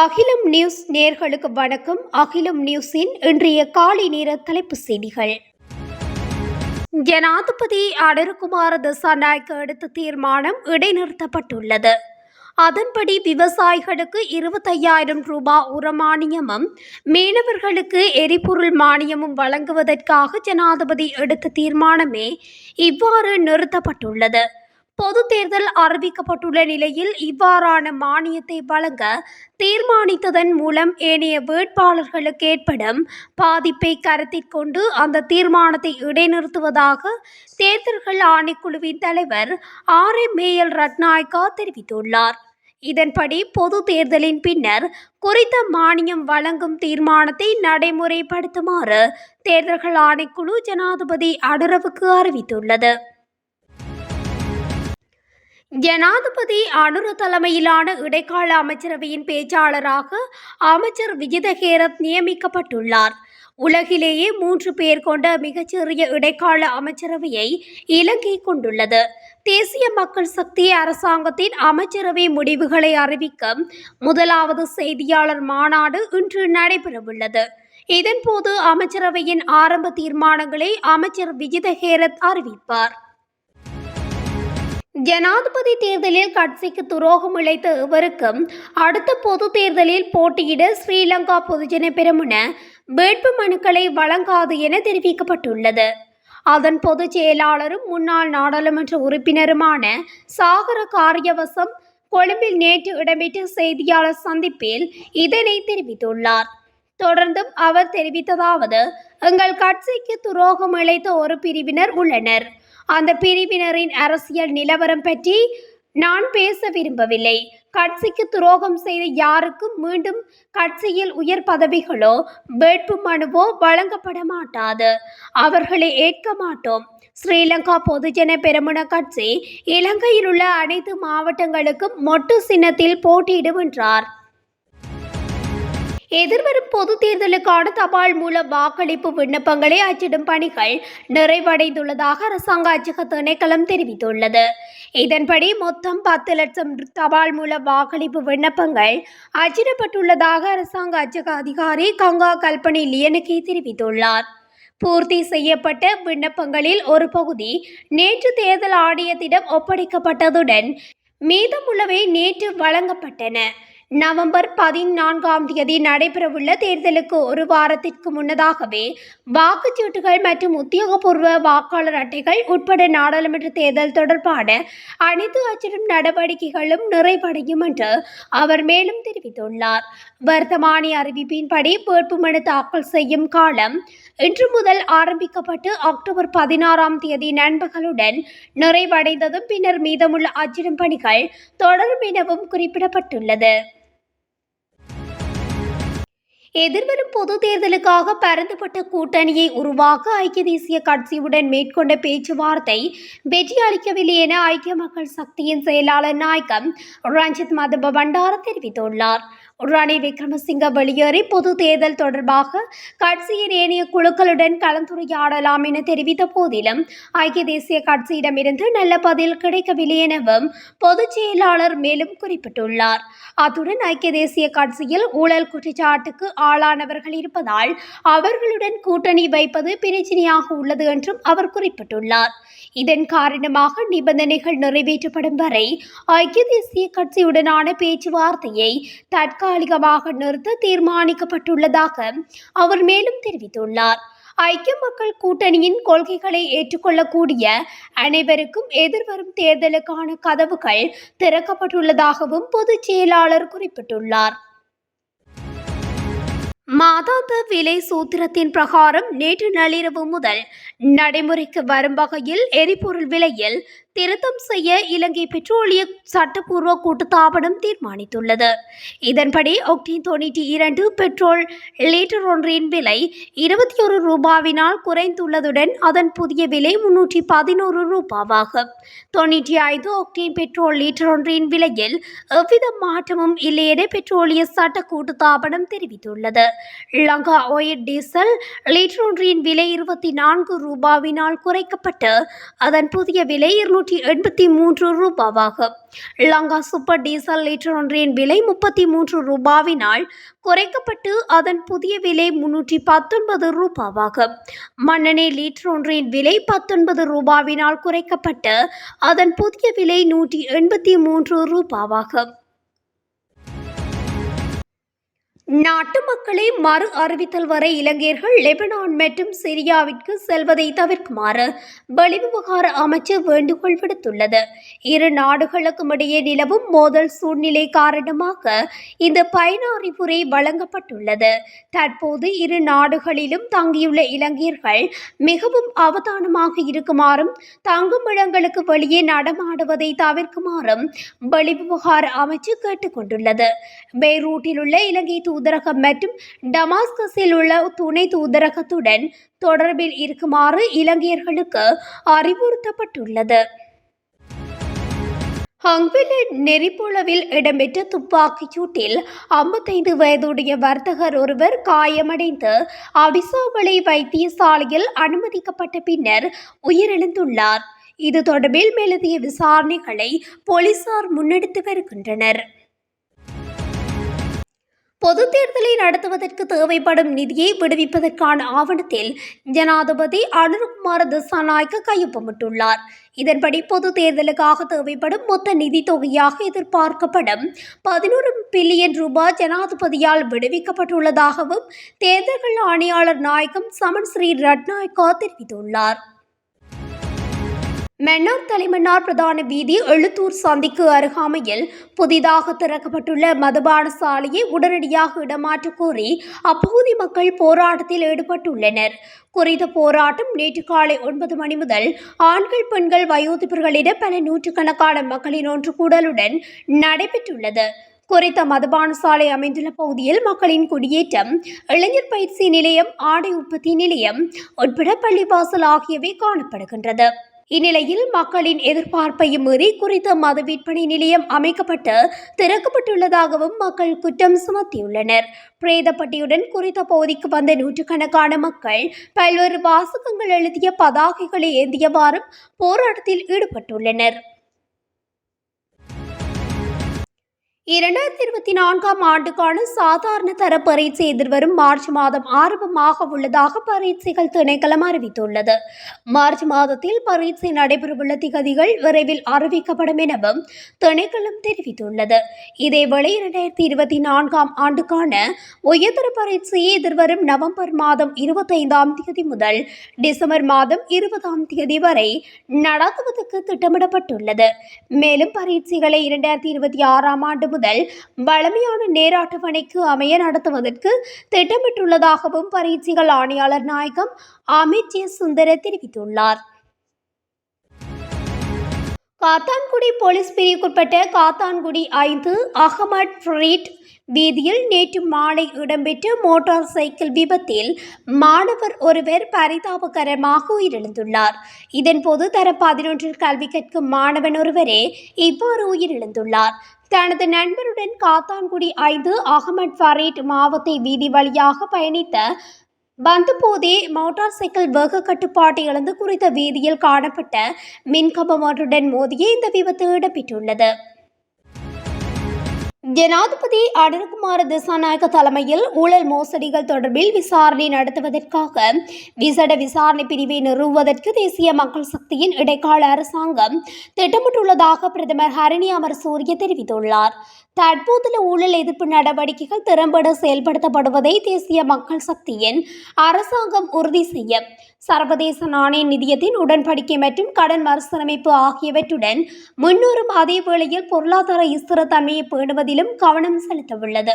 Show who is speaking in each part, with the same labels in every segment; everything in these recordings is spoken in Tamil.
Speaker 1: அகிலம் நியூஸ் நேர்களுக்கு வணக்கம். அகிலம் நியூஸின் இன்றைய காலை நேர தலைப்புச் செய்திகள். ஜனாதிபதி அடருகுமார் திசாநாயக்க எடுத்த தீர்மானம் இடைநிறுத்தப்பட்டுள்ளது. அதன்படி விவசாயிகளுக்கு இருபத்தையாயிரம் ரூபாய் உரமானியமும் மீனவர்களுக்கு எரிபொருள் மானியமும் வழங்குவதற்காக ஜனாதிபதி எடுத்த தீர்மானமே இவ்வாறு நிறுத்தப்பட்டுள்ளது. பொது தேர்தல் அறிவிக்கப்பட்டுள்ள நிலையில் இவ்வாறான மானியத்தை வழங்க தீர்மானித்ததன் மூலம் ஏனைய வேட்பாளர்களுக்கு ஏற்படும் பாதிப்பை கருத்தில் கொண்டு அந்த தீர்மானத்தை இடைநிறுத்துவதாக தேர்தல்கள் ஆணைக்குழுவின் தலைவர் ஆர் எம் மேயல் ரட்நாயக்கா தெரிவித்துள்ளார். இதன்படி பொது தேர்தலின் பின்னர் குறித்த மானியம் வழங்கும் தீர்மானத்தை நடைமுறைப்படுத்துமாறு தேர்தல்கள் ஆணைக்குழு ஜனாதிபதி அனுரவுக்கு அறிவித்துள்ளது. ஜனாதிபதி அனுர தலைமையிலான இடைக்கால அமைச்சரவையின் பேச்சாளராக அமைச்சர் விஜிதஹேரத் நியமிக்கப்பட்டுள்ளார். உலகிலேயே மூன்று பேர் கொண்ட மிகச்சிறிய இடைக்கால அமைச்சரவையை இலங்கை கொண்டுள்ளது. தேசிய மக்கள் சக்தி அரசாங்கத்தின் அமைச்சரவை முடிவுகளை அறிவிக்கும் முதலாவது செய்தியாளர் மாநாடு இன்று நடைபெறவுள்ளது. இதன்போது அமைச்சரவையின் ஆரம்ப தீர்மானங்களை அமைச்சர் விஜிதஹேரத் அறிவிப்பார். ஜனாதிபதி தேர்தலில் கட்சிக்கு துரோகம் இழைத்த இவருக்கும் அடுத்த பொது தேர்தலில் போட்டியிட ஸ்ரீலங்கா பொதுஜன பெருமுன வேட்பு மனுக்களை வழங்காது என தெரிவிக்கப்பட்டுள்ளது. அதன் பொதுச் செயலாளரும் முன்னாள் நாடாளுமன்ற உறுப்பினருமான சாகர காரியவசம் கொழும்பில் நேற்று இடம்பெற்ற செய்தியாளர் சந்திப்பில் இதனை தெரிவித்துள்ளார். தொடர்ந்தும் அவர் தெரிவித்ததாவது எங்கள் கட்சிக்கு துரோகம் இழைத்த ஒரு பிரிவினர் உள்ளனர். அந்த பிரிவினரின் அரசியல் நிலவரம் பற்றி நான் பேச விரும்பவில்லை. கட்சிக்கு துரோகம் செய்த யாருக்கும் மீண்டும் கட்சியில் உயர் பதவிகளோ வேட்பு மனுவோ வழங்கப்பட மாட்டாது. அவர்களை ஏற்க மாட்டோம். ஸ்ரீலங்கா பொதுஜன பெரமுன கட்சி இலங்கையில் உள்ள அனைத்து மாவட்டங்களுக்கும் மொட்டு சின்னத்தில் போட்டியிடுகின்றார். எதிர்வரும் பொது தேர்தலுக்கான தபால் மூல வாக்களிப்பு விண்ணப்பங்களை அச்சிடும் பணிகள் நிறைவடைந்துள்ளதாக அரசாங்க அச்சக திணைக்களம் தெரிவித்துள்ளது. இதன்படி மொத்தம் பத்து லட்சம் தபால் மூல வாக்களிப்பு விண்ணப்பங்கள் அச்சிடப்பட்டுள்ளதாக அரசாங்க அச்சக அதிகாரி கங்கா கல்பனி லியனுக்கே தெரிவித்துள்ளார். பூர்த்தி செய்யப்பட்ட விண்ணப்பங்களில் ஒரு பகுதி நேற்று தேர்தல் ஆணையத்திடம் ஒப்படைக்கப்பட்டதுடன் மீதமுள்ளவை நேற்று வழங்கப்பட்டன. நவம்பர் பதினான்காம் தேதி நடைபெறவுள்ள தேர்தலுக்கு ஒரு வாரத்திற்கு முன்னதாகவே வாக்குச்சீட்டுகள் மற்றும் உத்தியோகபூர்வ வாக்காளர் அட்டைகள் உட்பட நாடாளுமன்ற தேர்தல் தொடர்பான அனைத்து அச்சிடும் நடவடிக்கைகளும் நிறைவடையும் என்று அவர் மேலும் தெரிவித்துள்ளார். வர்த்தமானி அறிவிப்பின்படி வேட்புமனு தாக்கல் செய்யும் காலம் இன்று முதல் ஆரம்பிக்கப்பட்டு அக்டோபர் பதினாறாம் தேதி நண்பகலுடன் நிறைவடைந்ததும் பின்னர் மீதமுள்ள அச்சிடும் பணிகள் தொடரும் எனவும் குறிப்பிடப்பட்டுள்ளது. எதிர்வரும் பொது தேர்தலுக்காக பரந்துபட்ட கூட்டணியை உருவாக்க ஐக்கிய தேசிய கட்சியுடன் மேற்கொண்ட பேச்சுவார்த்தை வெற்றி அளிக்கவில்லை என ஐக்கிய மக்கள் சக்தியின் செயலாளர் நாயகம் ரஞ்சித் மதப பண்டார தெரிவித்துள்ளார். ரணில் விக்ரமசிங்க வெளியேறி பொது தேர்தல் தொடர்பாக கட்சியின் ஏனைய குழுக்களுடன் கலந்துரையாடலாம் என தெரிவித்த போதிலும் ஐக்கிய தேசிய கட்சியிடமிருந்து நல்ல பதில் கிடைக்கவில்லை எனவும் பொதுச் செயலாளர் மேலும் குறிப்பிட்டுள்ளார். அத்துடன் ஐக்கிய தேசிய கட்சியில் ஊழல் குற்றச்சாட்டுக்கு ஆளானவர்கள் இருப்பதால் அவர்களுடன் கூட்டணி வைப்பது பிரச்சனையாக உள்ளது என்றும் அவர் குறிப்பிட்டுள்ளார். இதன் காரணமாக நிபந்தனைகள் நிறைவேற்றப்படும் வரை ஐக்கிய தேசிய கட்சியுடனான பேச்சுவார்த்தையை தற்காலிகமாக நிறுத்த தீர்மானிக்கப்பட்டுள்ளதாக அவர் மேலும் தெரிவித்துள்ளார். ஐக்கிய மக்கள் கூட்டணியின் கொள்கைகளை ஏற்றுக்கொள்ளக்கூடிய அனைவருக்கும் எதிர்வரும் தேர்தலுக்கான கதவுகள் திறக்கப்பட்டுள்ளதாகவும் பொதுச் செயலாளர் குறிப்பிட்டுள்ளார். மாதாந்த விலை சூத்திரத்தின் பிரகாரம் நேற்று நள்ளிரவு முதல் நடைமுறைக்கு வரும் வகையில் எரிபொருள் விலையில் திருத்தம் செய்ய இலங்கை பெட்ரோலிய சட்டப்பூர்வ கூட்டுத்தாபனம் தீர்மானித்துள்ளது. இதன்படி ஒக்டீன் தொண்ணூற்றி இரண்டு பெட்ரோல் லிட்டர் ஒன்றின் விலை இருபத்தி ஒரு ரூபாவினால் குறைந்துள்ளதுடன் அதன் புதிய விலை முன்னூற்றி பதினோரு ரூபாவாகும். தொண்ணூற்றி ஐந்து ஒக்டீன் பெட்ரோல் லிட்டர் ஒன்றின் விலையில் எவ்வித மாற்றமும் இல்லை என பெட்ரோலிய சட்ட கூட்டுத்தாபனம் தெரிவித்துள்ளது. லங்கா ஓயிட் டீசல் லிட்டர் ஒன்றின் விலை இருபத்தி நான்கு ரூபாவினால் குறைக்கப்பட்டு அதன் புதிய விலை இருநூற்றி நூற்றி எண்பத்தி மூன்று ரூபாவாகும். லங்கா சூப்பர் டீசல் லிட்டர் ஒன்றின் விலை முப்பத்தி மூன்று ரூபாவினால் குறைக்கப்பட்டு அதன் புதிய விலை முன்னூற்றி பத்தொன்பது ரூபாவாகும். மண்ணெண்ணெய் லிட்டர் ஒன்றின் விலை பத்தொன்பது ரூபாவினால் குறைக்கப்பட்டு அதன் புதிய விலை நூற்றி எண்பத்தி மூன்று ரூபாவாகும். நாட்டு மக்களை மறு அறிவித்தல் வரை இலங்கையர்கள் லெபனான் மற்றும் சிரியாவிற்கு செல்வதை தவிர்க்குமாறு வெளிவிவகார அமைச்சர் வேண்டுகோள் விடுத்துள்ளது. இரு நாடுகளுக்கும் இடையே நிலவும் மோதல் சூழ்நிலை காரணமாக இந்த பயண அறிவுரை வழங்கப்பட்டுள்ளது. தற்போது இரு நாடுகளிலும் தங்கியுள்ள இலங்கையர்கள் மிகவும் அவதானமாக இருக்குமாறும் தங்கும் இடங்களுக்கு வெளியே நடமாடுவதை தவிர்க்குமாறும் வெளிவிவகார அமைச்சு கேட்டுக்கொண்டுள்ளது. பெய்ரூட்டில் உள்ள இலங்கை தூதரகம் மற்றும் டமாஸ்கஸில் உள்ள துணை தூதரகத்துடன் தொடர்பில் இருக்குமாறு இலங்கையர்களுக்கு அறிவுறுத்தப்பட்டுள்ளது. ஹங்வில நெறிப்புலவில் இடம்பெற்ற துப்பாக்கிச் சூட்டில் ஐம்பத்தைந்து வயதுடைய வர்த்தகர் ஒருவர் காயமடைந்து அவிசாவளை வைத்தியசாலையில் அனுமதிக்கப்பட்ட பின்னர் உயிரிழந்துள்ளார். இது தொடர்பில் மேலதிய விசாரணைகளை போலீசார் முன்னெடுத்து வருகின்றனர். பொது தேர்தலை நடத்துவதற்கு தேவைப்படும் நிதியை விடுவிப்பதற்கான ஆவணத்தில் ஜனாதிபதி அனுருகுமார திசாநாயக்க கையொப்பமிட்டுள்ளார். இதன்படி பொது தேர்தலுக்காக தேவைப்படும் மொத்த நிதி தொகையாக எதிர்பார்க்கப்படும் பதினோரு பில்லியன் ரூபாய் ஜனாதிபதியால் விடுவிக்கப்பட்டுள்ளதாகவும் தேர்தல்கள் ஆணையாளர் நாயகம் சமன் ஸ்ரீ ரட்நாயக்கா தெரிவித்துள்ளார். மன்னார் தலைமன்னார் பிரதான வீதி எழுத்தூர் சந்திக்கு அருகாமையில் புதிதாக திறக்கப்பட்டுள்ள மதுபான சாலையை உடனடியாக இடமாற்ற கோரி அப்பகுதி மக்கள் போராட்டத்தில் ஈடுபட்டுள்ளனர். குறித்த போராட்டம் நேற்று காலை ஒன்பது மணி முதல் ஆண்கள் பெண்கள் வயோதிபர்களிட பல நூற்றுக்கணக்கான மக்களின் ஒன்று கூடலுடன் நடைபெற்றுள்ளது. குறித்த மதுபான சாலை அமைந்துள்ள பகுதியில் மக்களின் குடியேற்றம் இளைஞர் பயிற்சி நிலையம் ஆடை உற்பத்தி நிலையம் உட்பட பள்ளிவாசல் ஆகியவை காணப்படுகின்றது. இந்நிலையில் மக்களின் எதிர்பார்ப்பையும் மீறி குறித்த மது விற்பனை நிலையம் அமைக்கப்பட்டு திறக்கப்பட்டுள்ளதாகவும் மக்கள் குற்றம் சுமத்தியுள்ளனர். பிரேதப்பட்டியுடன் குறித்த பகுதிக்கு வந்த நூற்றுக்கணக்கான மக்கள் பல்வேறு வாசகங்கள் எழுதிய பதாகைகளை ஏந்தியவாறும் போராட்டத்தில் ஈடுபட்டுள்ளனர். இரண்டாயிரத்தி இருபத்தி நான்காம் ஆண்டுக்கான சாதாரண தர பரீட்சை எதிர்வரும் மார்ச் மாதம் ஆரம்பமாக உள்ளதாக பரீட்சைகள் திணைக்களம் அறிவித்துள்ளது. மார்ச் மாதத்தில் பரீட்சை நடைபெறவுள்ள திகதிகள் விரைவில் அறிவிக்கப்படும் எனவும் திணைக்களம் தெரிவித்துள்ளது. இதேவேளை இரண்டாயிரத்தி இருபத்தி நான்காம் ஆண்டுக்கான உயர்தர பரீட்சையை எதிர்வரும் நவம்பர் மாதம் இருபத்தைந்தாம் தேதி முதல் டிசம்பர் மாதம் இருபதாம் தேதி வரை நடத்துவதற்கு திட்டமிடப்பட்டுள்ளது. மேலும் பரீட்சைகளை இரண்டாயிரத்தி இருபத்தி ஆறாம் ஆண்டு முதல் வழமையான நேர அட்டவணைக்கு அமைய நடத்துவதற்கு திட்டமிட்டுள்ளதாகவும் பரீட்சைகள் ஆணையாளர் நாயகம் அமித் ஜே சுந்தர தெரிவித்துள்ளார். காத்தான்குடி போலீஸ் பிரிவுக்குட்பட்ட காத்தான்குடி ஐந்து அகமட் ஃப்ரீட் வீதியில் நேற்று மாலை இடம்பெற்ற மோட்டார் சைக்கிள் விபத்தில் மாணவர் ஒருவர் பரிதாபகரமாக உயிரிழந்துள்ளார். இதன்போது தர பதினொன்றில் கல்வி கற்கும் மாணவன் ஒருவரே இவ்வாறு உயிரிழந்துள்ளார். தனது நண்பருடன் காத்தான்குடி ஐந்து அகமட் ஃபரீட் மாவத்தை வீதி வழியாக பயணித்த வந்தபோதே மோட்டார் சைக்கிள் வேக கட்டுப்பாட்டை இழந்து குறித்த வீதியில் காணப்பட்ட மின்கம்பம் ஒன்றுடன் மோதியே இந்த விபத்து இடம்பெற்றுள்ளது ஜனாதிபதி அனில்குமார் திசாநாயக்க தலைமையில் ஊழல் மோசடிகள் தொடர்பில் விசாரணை நடத்துவதற்காக விசேட விசாரணை பிரிவை நிறுவுவதற்கு தேசிய மக்கள் சக்தியின் இடைக்கால அரசாங்கம் திட்டமிட்டுள்ளதாக பிரதமர் ஹரணி அமர் சூரிய தெரிவித்துள்ளார். தற்போதுள்ள ஊழல் எதிர்ப்பு நடவடிக்கைகள் திறம்பட செயல்படுத்தப்படுவதை தேசிய மக்கள் சக்தியின் அரசாங்கம் உறுதி செய்ய சர்வதேச நாணய நிதியத்தின் உடன்படிக்கை மற்றும் கடன் மறுசீரமைப்பு ஆகியவற்றுடன் முன்னூறும் அதே வேளையில் பொருளாதார ஸ்திரத்தன்மையை பேணுவதிலும் கவனம் செலுத்தவுள்ளது.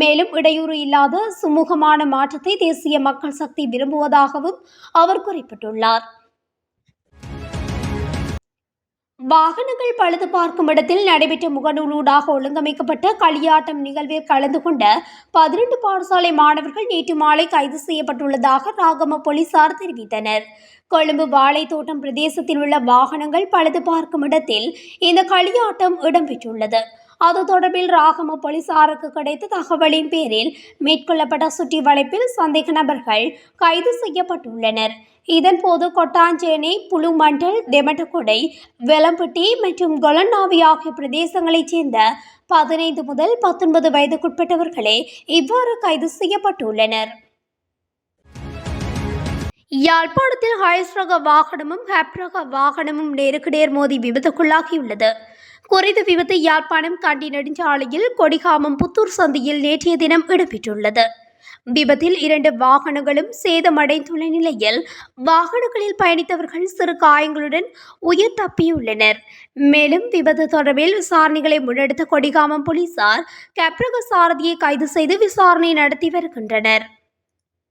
Speaker 1: மேலும் இடையூறு இல்லாத சுமூகமான மாற்றத்தை தேசிய மக்கள் சக்தி விரும்புவதாகவும் அவர் குறிப்பிட்டுள்ளார். வாகனங்கள் பழுது பார்க்கும் இடத்தில் நடைபெற்ற முகநூலூடாக ஒழுங்கமைக்கப்பட்ட களியாட்டம் நிகழ்வில் கலந்து கொண்ட பதினெட்டு பாடசாலை மாணவர்கள் நேற்று மாலை கைது செய்யப்பட்டுள்ளதாக ராகம போலீசார் தெரிவித்தனர். கொழும்பு வாழைத்தோட்டம் பிரதேசத்தில் உள்ள வாகனங்கள் பழுது பார்க்கும் இடத்தில் இந்த களியாட்டம் இடம்பெற்றுள்ளது. அது தொடர்பில் ராகம போலீசாருக்கு கிடைத்த தகவலின் பேரில் மேற்கொள்ளப்பட்ட சுற்றி வளைப்பில் சந்தேக நபர்கள் கைது செய்யப்பட்டுள்ளனர். இதன்போது கொட்டாஞ்சேனை புலுமண்டல் தெமட்டகொடை வெலம்பட்டி மற்றும் கொலன்னாவி ஆகிய பிரதேசங்களைச் சேர்ந்த பதினைந்து முதல் பத்தொன்பது வயதுக்குட்பட்டவர்களே இவ்வாறு கைது செய்யப்பட்டுள்ளனர். யாழ்ப்பாணத்தில் ஹைஸ்ரக வாகனமும் ஹேப்ரக வாகனமும் நேருக்கு நேர் மோதி விபத்துக்குள்ளாகியுள்ளது. குறித்த விபத்து யாழ்ப்பாணம் கண்டி நெடுஞ்சாலையில் கொடிகாமம் புத்தூர் சந்தையில் நேற்றைய தினம் இடம்பெற்றுள்ளது. விபத்தில் இரண்டு வாகனங்களும் சேதமடைந்துள்ள நிலையில் வாகனங்களில் பயணித்தவர்கள் சிறு காயங்களுடன் உயிர் தப்பியுள்ளனர். மேலும் விபத்து தொடர்பில் விசாரணைகளை முன்னெடுத்த கொடிகாமம் போலீசார் கப்ரக சாரதியை கைது செய்து விசாரணை நடத்தி வருகின்றனர்.